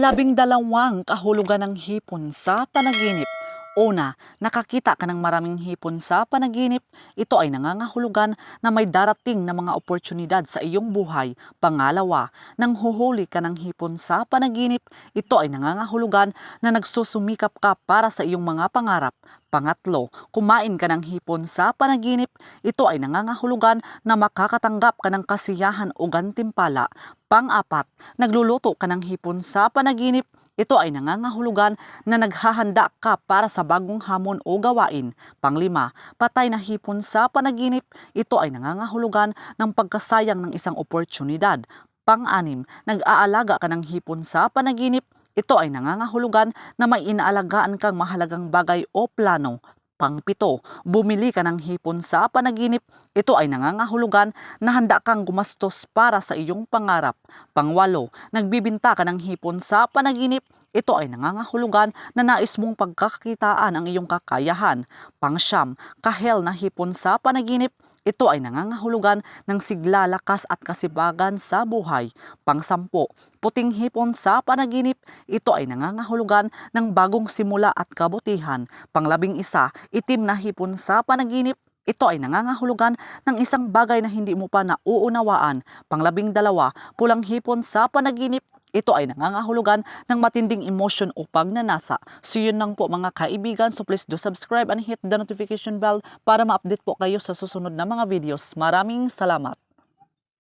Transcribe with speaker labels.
Speaker 1: labing dalawang kahulugan ng hipon sa panaginip. Una, nakakita ka ng maraming hipon sa panaginip. Ito ay nangangahulugan na may darating na mga oportunidad sa iyong buhay. Pangalawa, nang huhuli ka ng hipon sa panaginip, ito ay nangangahulugan na nagsusumikap ka para sa iyong mga pangarap. Pangatlo, kumain ka ng hipon sa panaginip, ito ay nangangahulugan na makakatanggap ka ng kasiyahan o gantimpala. Pang-apat, nagluluto ka ng hipon sa panaginip, ito ay nangangahulugan na naghahanda ka para sa bagong hamon o gawain. Panglima, patay na hipon sa panaginip, ito ay nangangahulugan ng pagkasayang ng isang oportunidad. Pang-anim, nag-aalaga ka ng hipon sa panaginip, ito ay nangangahulugan na may inaalagaan kang mahalagang bagay o plano. Pangpito, bumili ka ng hipon sa panaginip. Ito ay nangangahulugan na handa kang gumastos para sa iyong pangarap. Pangwalo, nagbibinta ka ng hipon sa panaginip. Ito ay nangangahulugan na nais mong pagkakakitaan ang iyong kakayahan. Pangsyam, kahel na hipon sa panaginip. Ito ay nangangahulugan ng sigla, lakas at kasibagan sa buhay. Pangsampo, puting hipon sa panaginip. Ito ay nangangahulugan ng bagong simula at kabutihan. Panglabing isa, itim na hipon sa panaginip. Ito ay nangangahulugan ng isang bagay na hindi mo pa nauunawaan. Panglabing dalawa, pulang hipon sa panaginip. Ito ay nangangahulugan ng matinding emotion o pagnanasa. So yun lang po mga kaibigan. So please do subscribe and hit the notification bell para ma-update po kayo sa susunod na mga videos. Maraming salamat.